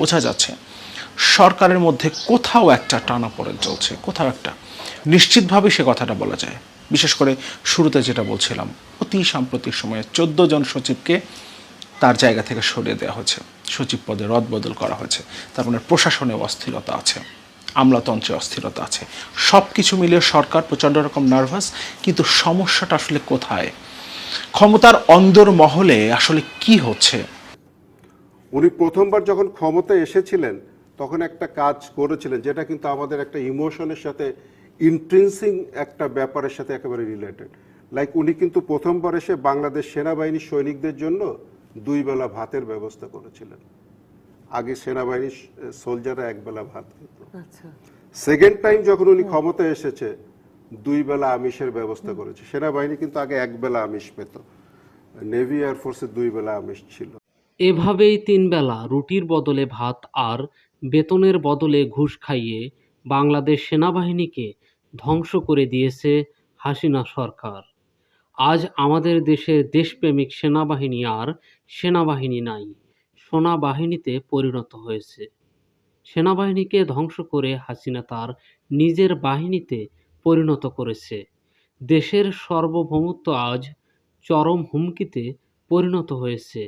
বোঝা যাচ্ছে, সরকারের মধ্যে কোথাও একটা টানাপোড়েন চলছে, কোথাও একটা। নিশ্চিতভাবে সে কথাটা বলা যায়। বিশেষ করে শুরুতে যেটা বলছিলাম, অতি সাম্প্রতিক সময়ে চোদ্দ জন সচিবকে তার জায়গা থেকে সরিয়ে দেওয়া হয়েছে। সচিব পদে রদবদল করা হয়েছে। তার মানে প্রশাসনে অস্থিরতা আছে, আমলাতন্ত্রে অস্থিরতা আছে। সব কিছু মিলিয়ে সরকার প্রচণ্ড রকম নার্ভাস, কিন্তু সমস্যাটা আসলে কোথায়? ক্ষমতার অন্দর মহলে আসলে কি হচ্ছে? উনি প্রথমবার যখন ক্ষমতায় এসেছিলেন তখন একটা কাজ করেছিলেন যেটা কিন্তু আমাদের একটা ইমোশনের সাথে ইন্ট্রেন্সিং একটা ব্যাপারের সাথে একেবারে রিলেটেড। লাইক উনি কিন্তু প্রথমবার এসে বাংলাদেশ সেনাবাহিনীর সৈনিকদের জন্য দুই বেলা ভাতের ব্যবস্থা করেছিলেন। আগে সেনাবাহিনীর সোলজাররা এক বেলা ভাত খেত। আচ্ছা। সেকেন্ড টাইম যখন উনি ক্ষমতায় এসেছে দুই বেলা আমিষের ব্যবস্থা করেছে। সেনাবাহিনী কিন্তু আগে এক বেলা আমিষ পেত। নেভি এয়ারফোর্সে দুই বেলা আমিষ ছিল। এভাবেই তিনবেলা রুটির বদলে ভাত আর বেতনের বদলে ঘুষ খাইয়ে বাংলাদেশ সেনাবাহিনীকে ধ্বংস করে দিয়েছে হাসিনা সরকার। আজ আমাদের দেশের দেশপ্রেমিক সেনাবাহিনী আর সেনাবাহিনী নাই সোনা বাহিনীতে পরিণত হয়েছে। সেনাবাহিনীকে ধ্বংস করে হাসিনা তার নিজের বাহিনীতে পরিণত করেছে। দেশের সার্বভৌমত্ব আজ চরম হুমকিতে পরিণত হয়েছে।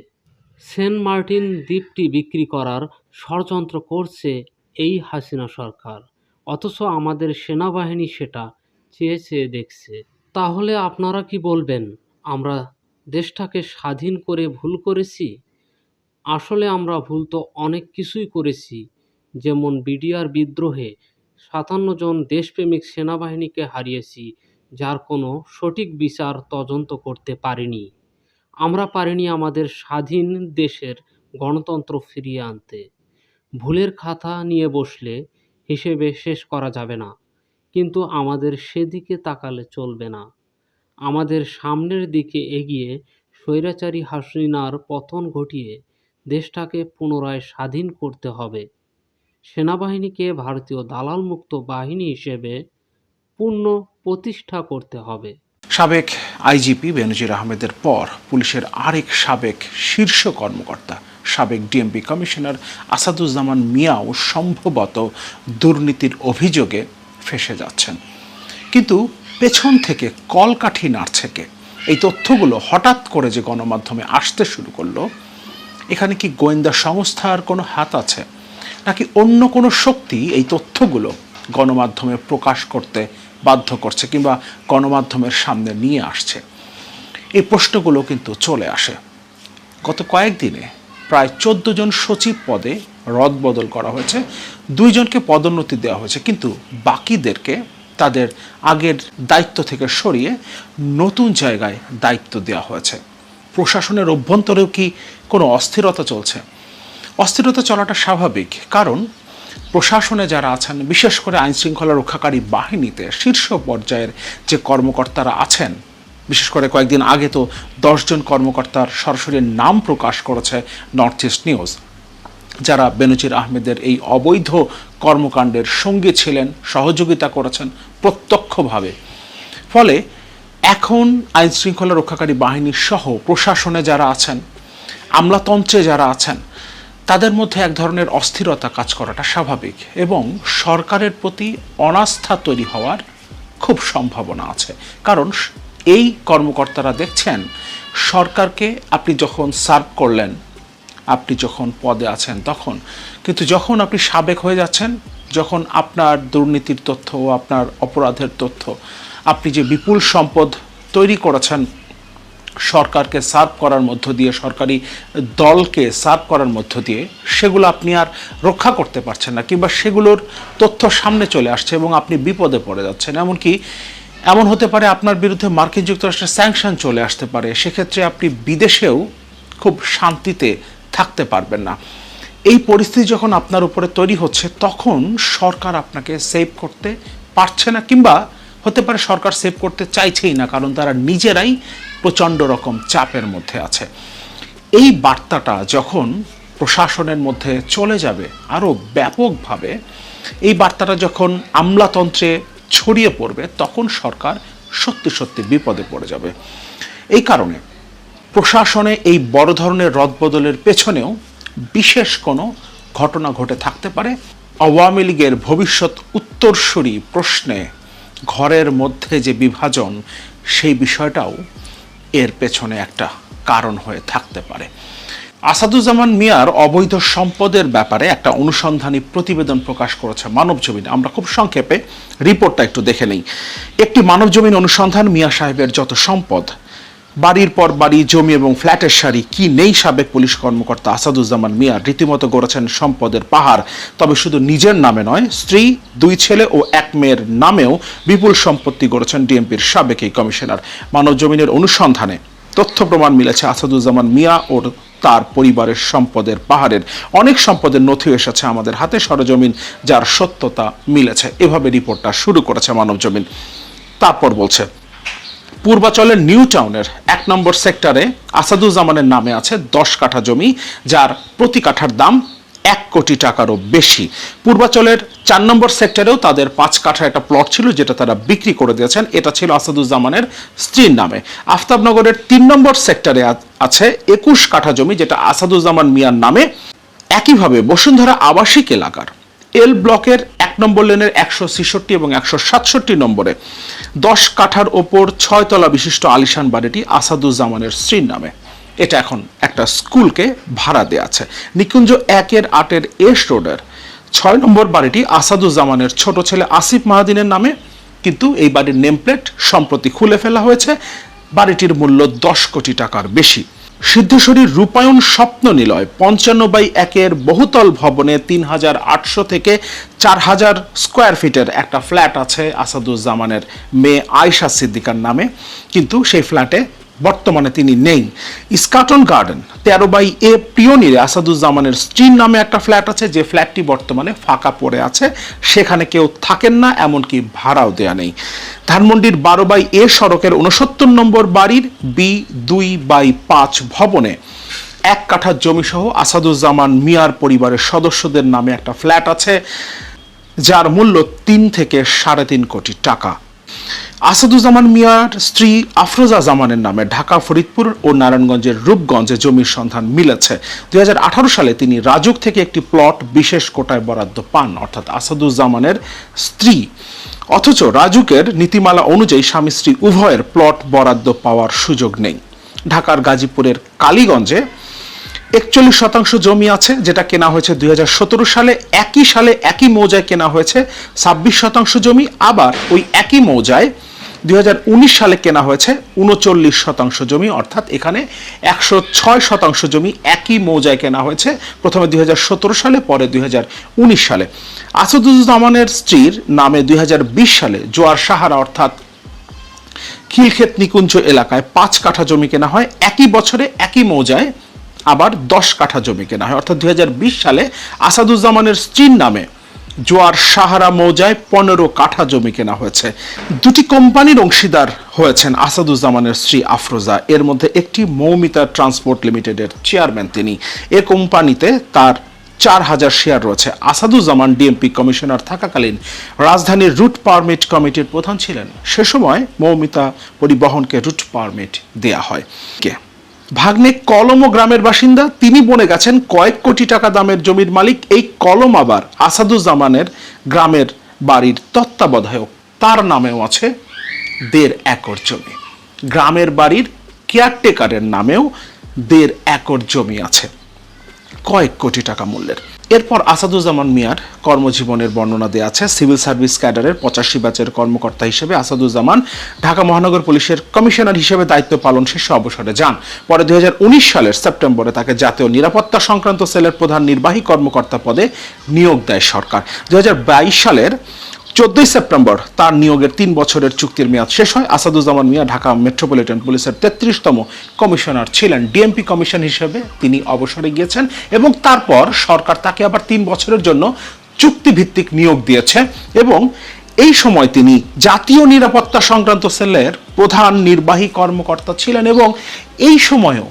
সেন্ট মার্টিন দ্বীপটি বিক্রি করার ষড়যন্ত্র করছে এই হাসিনা সরকার। অথচ আমাদের সেনাবাহিনী সেটা চেয়ে চেয়ে দেখছে। তাহলে আপনারা কি বলবেন, আমরা দেশটাকে স্বাধীন করে ভুল করেছি? আসলে আমরা ভুল তো অনেক কিছুই করেছি, যেমন বিডিআর বিদ্রোহে সাতান্ন জন দেশপ্রেমিক সেনাবাহিনীকে হারিয়েছি, যার কোনো সঠিক বিচার তদন্ত করতে পারিনি। আমরা পারিনি আমাদের স্বাধীন দেশের গণতন্ত্র ফিরিয়ে আনতে। ভুলের খাতা নিয়ে বসলে হিসেবে শেষ করা যাবে না, কিন্তু আমাদের সেদিকে তাকালে চলবে না। আমাদের সামনের দিকে এগিয়ে স্বৈরাচারী হাসিনার পতন ঘটিয়ে দেশটাকে পুনরায় স্বাধীন করতে হবে। সেনাবাহিনীকে ভারতীয় দালালমুক্ত বাহিনী হিসেবে পূর্ণ প্রতিষ্ঠা করতে হবে। সাবেক আইজিপি বেনজির আহমেদের পর পুলিশের আরেক সাবেক শীর্ষ কর্মকর্তা, সাবেক ডিএমপি কমিশনার আসাদুজ্জামান মিয়াও সম্ভবত দুর্নীতির অভিযোগে ফেসে যাচ্ছেন। কিন্তু পেছন থেকে কলকাঠি নাড়ছে কে? এই তথ্যগুলো হঠাৎ করে যে গণমাধ্যমে আসতে শুরু করল, এখানে কি গোয়েন্দা সংস্থার কোনো হাত আছে? নাকি অন্য কোনো শক্তি এই তথ্যগুলো গণমাধ্যমে প্রকাশ করতে বাধ্য করছে কিংবা গণমাধ্যমের সামনে নিয়ে আসছে। এই প্রশ্নগুলো কিন্তু চলে আসে। গত কয়েকদিনে প্রায় চোদ্দ জন সচিব পদে রদবদল করা হয়েছে দুইজনকে পদোন্নতি দেওয়া হয়েছে, কিন্তু বাকিদেরকে তাদের আগের দায়িত্ব থেকে সরিয়ে নতুন জায়গায় দায়িত্ব দেওয়া হয়েছে। প্রশাসনের অভ্যন্তরেও কি কোনো অস্থিরতা চলছে? অস্থিরতা চলাটা স্বাভাবিক, কারণ প্রশাসনে যারা আছেন, বিশেষ করে আইন শৃঙ্খলা রক্ষাকারী বাহিনীতে শীর্ষ পর্যায়ের যে কর্মকর্তারা আছেন, বিশেষ করে কয়েকদিন আগে তো দশজন কর্মকর্তার সরাসরি নাম প্রকাশ করেছে নর্থ ইস্ট নিউজ। যারা বেনজির আহমেদের এই অবৈধ কর্মকাণ্ডের সঙ্গে ছিলেন, সহযোগিতা করেছেন প্রত্যক্ষভাবে। ফলে এখন আইন শৃঙ্খলা রক্ষাকারী বাহিনীর সহ প্রশাসনে যারা আছেন, আমলাতন্ত্রে যারা আছেন তাদের মধ্যে এক ধরনের অস্থিরতা কাজ করাটা স্বাভাবিক এবং সরকারের প্রতি অনাস্থা তৈরি হওয়ার খুব সম্ভাবনা আছে। কারণ এই কর্মকর্তারা দেখছেন, সরকারকে আপনি যখন সার্ভ করলেন, আপনি যখন পদে আছেন তখন, কিন্তু যখন আপনি সাবেক হয়ে যাচ্ছেন, যখন আপনার দুর্নীতির তথ্য আপনার অপরাধের তথ্য, আপনি যে বিপুল সম্পদ তৈরি করেছেন সরকারকে সার্ভ করার মধ্য দিয়ে, সরকারি দলকে সার্ভ করার মধ্য দিয়ে, সেগুলো আপনি আর রক্ষা করতে পারছেন না কিংবা সেগুলোর তথ্য সামনে চলে আসছে এবং আপনি বিপদে পড়ে যাচ্ছেন। এমনকি এমন হতে পারে আপনার বিরুদ্ধে মার্কিন যুক্তরাষ্ট্রের স্যাংশন চলে আসতে পারে। সেক্ষেত্রে আপনি বিদেশেও খুব শান্তিতে থাকতে পারবেন না। এই পরিস্থিতি যখন আপনার উপরে তৈরি হচ্ছে, তখন সরকার আপনাকে সেভ করতে পারছে না কিংবা হতে পারে সরকার সেভ করতে চাইছেই না, কারণ তারা নিজেরাই প্রচণ্ড রকম চাপের মধ্যে আছে। এই বার্তাটা যখন প্রশাসনের মধ্যে চলে যাবে আরও ব্যাপকভাবে, এই বার্তাটা যখন আমলাতন্ত্রে ছড়িয়ে পড়বে, তখন সরকার সত্যি সত্যি বিপদে পড়ে যাবে। এই কারণে প্রশাসনে এই বড় ধরনের রদবদলের পেছনেও বিশেষ কোনো ঘটনা ঘটে থাকতে পারে। আওয়ামী লীগের ভবিষ্যৎ উত্তরসূরি প্রশ্নে ঘরের মধ্যে যে বিভাজন, সেই বিষয়টাও এর পেছনে একটা কারণ হয়ে থাকতে পারে। আসাদুজ্জামান মিয়ার অবৈধ সম্পদের ব্যাপারে একটা অনুসন্ধানী প্রতিবেদন প্রকাশ করেছে মানবজমিন আমরা খুব সংক্ষেপে রিপোর্টটা একটু দেখে নিই। একটি মানবজমিন অনুসন্ধান মিয়া সাহেবের যত সম্পদ বাড়ির পর বাড়ি, জমি এবং ফ্ল্যাটের সারি কি নেই সাবেক পুলিশ কর্মকর্তা আসাদুজ্জামান মিয়া? রীতিমতো গড়েছেন সম্পদের পাহাড়। তবে শুধু নিজের নামে নয়, স্ত্রী, দুই ছেলে ও এক মেয়ের নামেও বিপুল সম্পত্তি গড়েছেন ডিএমপির সাবেক এই কমিশনার। মানবজমিনের অনুসন্ধানে তথ্য প্রমাণ মিলেছে, আসাদুজ্জামান মিয়া ও তার পরিবারের সম্পদের পাহাড়ের। অনেক সম্পদের নথি এসেছে আমাদের হাতে, সরজমিন যার সত্যতা মিলেছে। এভাবে রিপোর্টটা শুরু করেছে মানবজমিন। তারপর বলছে পূর্বাচলের নিউ টাউনের এক নম্বর সেক্টরে আসাদুজ্জামানের নামে আছে দশ কাঠা জমি, যার প্রতি কাঠার দাম এক কোটি টাকারও বেশি। পূর্বাচলের চার নম্বর সেক্টরেও তাদের পাঁচ কাঠা একটা প্লট ছিল যেটা তারা বিক্রি করে দিয়েছেন। এটা ছিল আসাদুজ্জামানের স্ত্রীর নামে। আফতাবনগরের তিন নম্বর সেক্টরে আছে একুশ কাঠা জমি, যেটা আসাদুজ্জামান মিয়ার নামে। একইভাবে বসুন্ধরা আবাসিক এলাকার এল ব্লকের এক নম্বর লেনের একশো ছেষট্টি এবং একশো সাতষট্টি নম্বরে। দশ কাঠার ওপর ছয়তলা বিশিষ্ট আলিশান বাড়িটি আসাদুজ্জামানের স্ত্রীর নামে। এটা এখন একটা স্কুলকে ভাড়া দেয়া আছে। নিকুঞ্জ একের আটের এস রোডের। ছয় নম্বর বাড়িটি আসাদুজ্জামানের ছোট ছেলে আসিফ মাহাদিনের নামে। কিন্তু এই বাড়ির নেমপ্লেট সম্প্রতি খুলে ফেলা হয়েছে। বাড়িটির মূল্য দশ কোটি টাকার বেশি। সিদ্ধেশ্বরীর রূপায়ণ স্বপ্ন নিলয় পঞ্চান্ন বাই একের বহুতল ভবনে তিন হাজার আটশো থেকে চার হাজার স্কোয়ার ফিটের একটা ফ্ল্যাট আছে আসাদুজ্জামানের মেয়ে আয়শা সিদ্দিকার নামে। কিন্তু সেই ফ্ল্যাটে বর্তমানে তিনি নেই। ইস্কাটন গার্ডেন, তেরো বাই এ পিওনিরে আসাদুজ্জামানের স্ত্রীর নামে একটা ফ্ল্যাট আছে, যে ফ্ল্যাটটি বর্তমানে ফাঁকা পড়ে আছে। সেখানে কেউ থাকেন না, এমনকি ভাড়াও দেয়া নেই। ধানমন্ডির বারো বাই এ সড়কের উনসত্তর নম্বর বাড়ির বি দুই বাই পাঁচ ভবনে এক কাঠা জমিসহ আসাদুজ্জামান মিয়ার পরিবারের সদস্যদের নামে একটা ফ্ল্যাট আছে, যার মূল্য তিন থেকে সাড়ে তিন কোটি টাকা। আসাদুজ্জামান মিয়ার স্ত্রী আফরোজা জামানের নামে ঢাকা, ফরিদপুর ও নারায়ণগঞ্জের রূপগঞ্জে জমির সন্ধান মিলেছে। দুই হাজার আঠারো সালে তিনি রাজুক থেকে একটি প্লট বিশেষ কোটায় বরাদ্দ পান, অর্থাৎ আসাদুজ্জামানের স্ত্রী। অথচ রাজুকের নীতিমালা অনুযায়ী স্বামী স্ত্রী উভয়ের প্লট বরাদ্দ পাওয়ার সুযোগ নেই। ঢাকার গাজীপুরের কালীগঞ্জে একচল্লিশ শতাংশ জমি আছে, যেটা কেনা হয়েছে দুই হাজার সতেরো সালে। একই সালে একই মৌজায় কেনা হয়েছে ছাব্বিশ শতাংশ জমি, আবার ওই একই মৌজায় দুই হাজার উনিশ সালে কেনা হয়েছে উনচল্লিশ শতাংশ জমি, অর্থাৎ এখানে একশো ছয় শতাংশ জমি একই মৌজায় কেনা হয়েছে, প্রথমে দুই হাজার সতেরো সালে, পরে দুই হাজার উনিশ সালে। আসাদুজ্জামানের স্ত্রীর নামে দুই হাজার বিশ সালে জোয়ার সাহারা, অর্থাৎ খিলক্ষেত নিকুঞ্জ এলাকায় পাঁচ কাঠা জমি কেনা হয়, একই বছরে একই মৌজায় আবার দশ কাঠা জমি কেনা হয়। অর্থাৎ দুই হাজার বিশ সালে আসাদুজ্জামানের স্ত্রীর নামে জোয়ার সাহারা মৌজায় পনেরো কাঠা জমি কেনা হয়েছে। দুটি কোম্পানির অংশীদার হয়েছেন আসাদুজ্জামানের স্ত্রী আফরোজা। এর মধ্যে একটি মৌমিতা ট্রান্সপোর্ট লিমিটেডের চেয়ারম্যান তিনি। এ কোম্পানিতে তার চার হাজার শেয়ার রয়েছে। আসাদুজ্জামান ডিএমপি কমিশনার থাকাকালীন রাজধানীর রুট পারমিট কমিটির প্রধান ছিলেন। সে সময় মৌমিতা পরিবহনকে রুট পারমিট দেয়া হয়। কে? ভাগ্নে কলম ও গ্রামের বাসিন্দা, তিনি বনে গেছেন কয়েক কোটি টাকা দামের জমির মালিক এই কলম আবার আসাদুজ্জামানের গ্রামের বাড়ির তত্ত্বাবধায়ক। তার নামেও আছে দেড় একর জমি। গ্রামের বাড়ির কেয়ারটেকারের নামেও দেড় একর জমি আছে। কয়েক কোটি টাকা মূল্যের। এরপর আসাদুজ্জামান মিয়ার কর্মজীবনের বর্ণনা দেওয়া আছে। সিভিল সার্ভিস ক্যাডারের পঁচাশি ব্যাচের কর্মকর্তা হিসেবে আসাদুজ্জামান ঢাকা মহানগর পুলিশের কমিশনার হিসেবে দায়িত্ব পালন শেষে অবসরে যান। পরে দু হাজার উনিশ সালের সেপ্টেম্বরে তাকে জাতীয় নিরাপত্তা সংক্রান্ত সেলের প্রধান নির্বাহী কর্মকর্তা পদে নিয়োগ দেয় সরকার। দু হাজার বাইশ সালের চোদ্দই সেপ্টেম্বর তার নিয়োগের তিন বছরের চুক্তির মেয়াদ শেষ হয়। আসাদুজ্জামান মিয়া ঢাকা মেট্রোপলিটন পুলিশের তেত্রিশতম কমিশনার ছিলেন। ডিএমপি কমিশন হিসেবে তিনি অবসরে গিয়েছেন এবং তারপর সরকার তাকে আবার তিন বছরের জন্য চুক্তিভিত্তিক নিয়োগ দিয়েছে এবং এই সময় তিনি জাতীয় নিরাপত্তা সংক্রান্ত সেলের প্রধান নির্বাহী কর্মকর্তা ছিলেন এবং এই সময়ও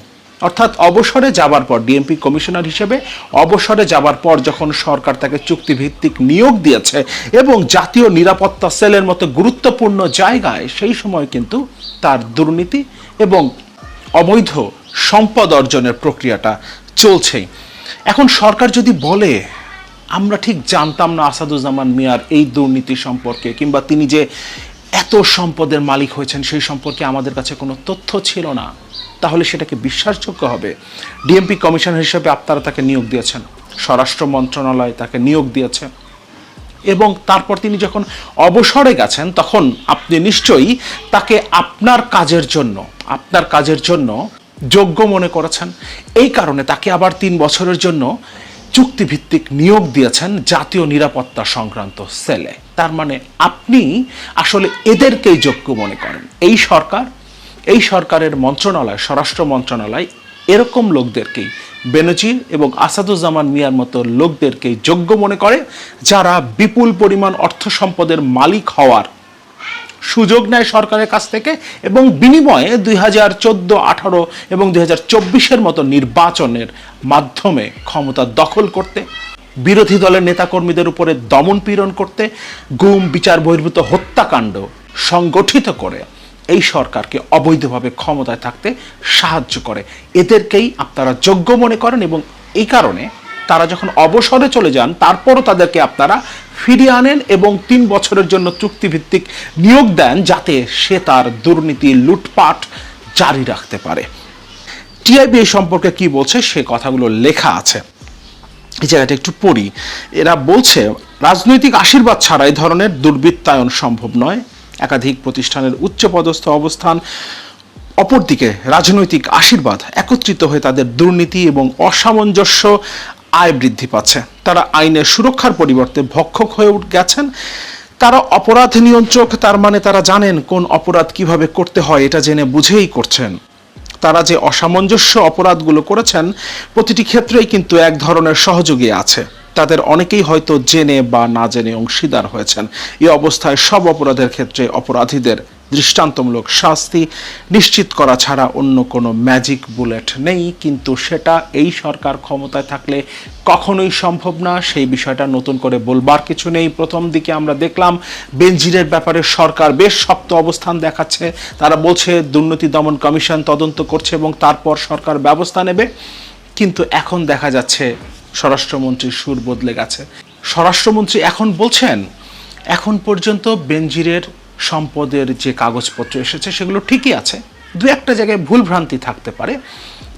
অর্থাৎ অবসরে যাবার পর ডিএমপি কমিশনার হিসেবে অবসরে যাবার পর যখন সরকার তাকে চুক্তিভিত্তিক নিয়োগ দিয়েছে এবং জাতীয় নিরাপত্তা সেলের মতো গুরুত্বপূর্ণ জায়গায় সেই সময় কিন্তু তার দুর্নীতি এবং অবৈধ সম্পদ অর্জনের প্রক্রিয়াটা চলছেই। এখন সরকার যদি বলে, আমরা ঠিক জানতাম না আসাদুজ্জামান মিয়ার এই দুর্নীতি সম্পর্কে কিংবা তিনি যে এত সম্পদের মালিক হয়েছেন সেই সম্পর্কে আমাদের কাছে কোনো তথ্য ছিল না। তাহলে সেটাকে বিশ্বাসযোগ্য হবে। ডিএমপি কমিশনার হিসেবে আপনারা তাকে নিয়োগ দিয়েছেন। স্বরাষ্ট্র মন্ত্রণালয় তাকে নিয়োগ দিয়েছে। এবং তারপর তিনি যখন অবসরে গেছেন, তখন আপনি নিশ্চয়ই তাকে আপনার কাজের জন্য, আপনার কাজের জন্য যোগ্য মনে করেছেন। এই কারণে তাকে আবার তিন বছরের জন্য চুক্তিভিত্তিক নিয়োগ দিয়েছেন জাতীয় নিরাপত্তা সংক্রান্ত সেলে। তার মানে আপনি আসলে এদেরকেই যোগ্য মনে করেন। এই সরকার এই সরকারের মন্ত্রণালয়, স্বরাষ্ট্র মন্ত্রণালয় এরকম লোকদেরকেই, বেনজির এবং আসাদুজ্জামান মিয়ার মতো লোকদেরকেই যোগ্য মনে করে, যারা বিপুল পরিমাণ অর্থ সম্পদের মালিক হওয়ার সুযোগ নেয় সরকারের কাছ থেকে এবং বিনিময়ে দুই হাজার চোদ্দ আঠারো এবং দুই হাজার চব্বিশের মতো নির্বাচনের মাধ্যমে ক্ষমতা দখল করতে, বিরোধী দলের নেতাকর্মীদের উপরে দমন পীড়ন করতে, গুম, বিচার বহির্ভূত হত্যাকাণ্ড সংগঠিত করে। এই সরকারকে অবৈধভাবে ক্ষমতায় থাকতে সাহায্য করে। এদেরকেই আপনারা যোগ্য মনে করেন এবং এই কারণে তারা যখন অবসরে চলে যান, তারপরও তাদেরকে আপনারা ফিরিয়ে আনেন এবং তিন বছরের জন্য চুক্তিভিত্তিক নিয়োগ দেন যাতে সে তার দুর্নীতি, লুটপাট জারি রাখতে পারে। টিআইবি এই সম্পর্কে কি বলছে সে কথাগুলো লেখা আছে। এই জায়গাটা একটু পড়ি। এরা বলছে, রাজনৈতিক আশীর্বাদ ছাড়া এই ধরনের দুর্বৃত্তায়ন সম্ভব নয়। একাধিক প্রতিষ্ঠানের উচ্চপদস্থ অবস্থান, অপরদিকে রাজনৈতিক আশীর্বাদ একত্রিত হয়ে তাদের দুর্নীতি এবং অসামঞ্জস্য আয় বৃদ্ধি পাচ্ছে। তারা আইনের সুরক্ষার পরিবর্তে ভক্ষক হয়ে উঠ গেছেন। তারা অপরাধ নিয়ন্ত্রক, তার মানে তারা জানেন কোন অপরাধ কীভাবে করতে হয়, এটা জেনে বুঝেই করছেন। তারা যে অসামঞ্জস্য অপরাধগুলো করেছেন, প্রতিটি ক্ষেত্রেই কিন্তু এক ধরনের সহযোগী আছে। তাদের অনেকেই হয়তো জেনে বা না জেনে অংশীদার হয়েছেন। এই অবস্থায় সব অপরাধের ক্ষেত্রে অপরাধীদের দৃষ্টান্তমূলক শাস্তি নিশ্চিত করা ছাড়া অন্য কোনো ম্যাজিক বুলেট নেই। কিন্তু সেটা এই সরকার ক্ষমতায় থাকলে কখনোই সম্ভব না। সেই বিষয়টা নতুন করে বলবার কিছু নেই। প্রথম দিকে আমরা দেখলাম বেনজিরের ব্যাপারে সরকার বেশ শক্ত অবস্থান দেখাচ্ছে। তারা বলছে দুর্নীতি দমন কমিশন তদন্ত করছে এবং তারপর সরকার ব্যবস্থা নেবে। কিন্তু এখন দেখা যাচ্ছে স্বরাষ্ট্রমন্ত্রীর সুর বদলে গেছে। স্বরাষ্ট্রমন্ত্রী এখন বলছেন, এখন পর্যন্ত বেনজিরের সম্পদের যে কাগজপত্র এসেছে সেগুলো ঠিকই আছে। দু একটা জায়গায় ভুলভ্রান্তি থাকতে পারে।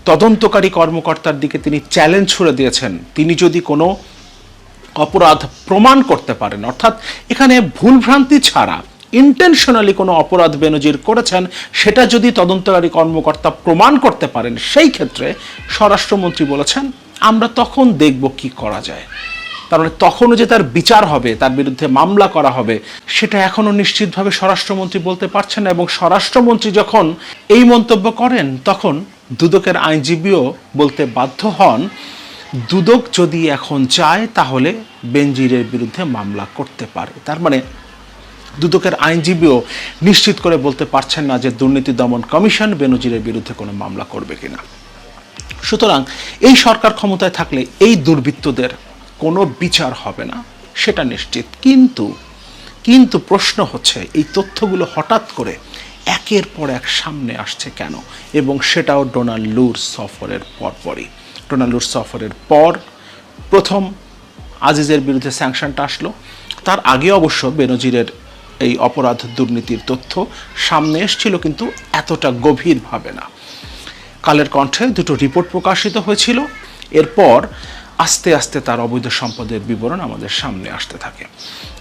তদন্তকারী কর্মকর্তার দিকে তিনি চ্যালেঞ্জ ছুড়ে দিয়েছেন। তিনি যদি কোনো অপরাধ প্রমাণ করতে পারেন, অর্থাৎ এখানে ভুলভ্রান্তি ছাড়া ইন্টেনশনালি কোনো অপরাধ বেনজির করেছেন, সেটা যদি তদন্তকারী কর্মকর্তা প্রমাণ করতে পারেন, সেই ক্ষেত্রে স্বরাষ্ট্রমন্ত্রী বলেছেন আমরা তখন দেখব কি করা যায়। তার মানে তখনও যে তার বিচার হবে, তার বিরুদ্ধে মামলা করা হবে, সেটা এখনও নিশ্চিতভাবে স্বরাষ্ট্রমন্ত্রী বলতে পারছেন না এবং স্বরাষ্ট্রমন্ত্রী যখন এই মন্তব্য করেন, তখন দুদকের আইনজীবীও বলতে বাধ্য হন, দুদক যদি এখন চায় তাহলে বেনজিরের বিরুদ্ধে মামলা করতে পারে। তার মানে দুদকের আইনজীবীও নিশ্চিত করে বলতে পারছেন না যে দুর্নীতি দমন কমিশন বেনজিরের বিরুদ্ধে কোনো মামলা করবে কিনা। সুতরাং এই সরকার ক্ষমতায় থাকলে এই দুর্বৃত্তদের কোনো বিচার হবে না, সেটা নিশ্চিত। কিন্তু কিন্তু প্রশ্ন হচ্ছে, এই তথ্যগুলো হঠাৎ করে একের পর এক সামনে আসছে কেন? এবং সেটাও ডোনাল্ড লুর সফরের পরপরই। ডোনাল্ড লুর সফরের পর প্রথম আজিজের বিরুদ্ধে স্যাংশনটা আসলো। তার আগে অবশ্য বেনজিরের এই অপরাধ দুর্নীতির তথ্য সামনে এসছিল, কিন্তু এতটা গভীরভাবে না। কালের কণ্ঠে দুটো রিপোর্ট প্রকাশিত হয়েছিল। এরপর আস্তে আস্তে তার অবৈধ সম্পদের বিবরণ আমাদের সামনে আসতে থাকে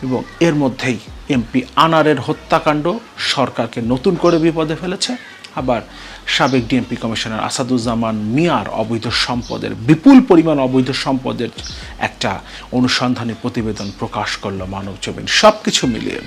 এবং এর মধ্যেই এমপি আনারের হত্যাকাণ্ড সরকারকে নতুন করে বিপদে ফেলেছে। আবার সাবেক ডিএমপি কমিশনার আসাদুজ্জামান মিয়ার অবৈধ সম্পদের, বিপুল পরিমাণ অবৈধ সম্পদের একটা অনুসন্ধানী প্রতিবেদন প্রকাশ করল মানব জমিন সব কিছু মিলিয়ে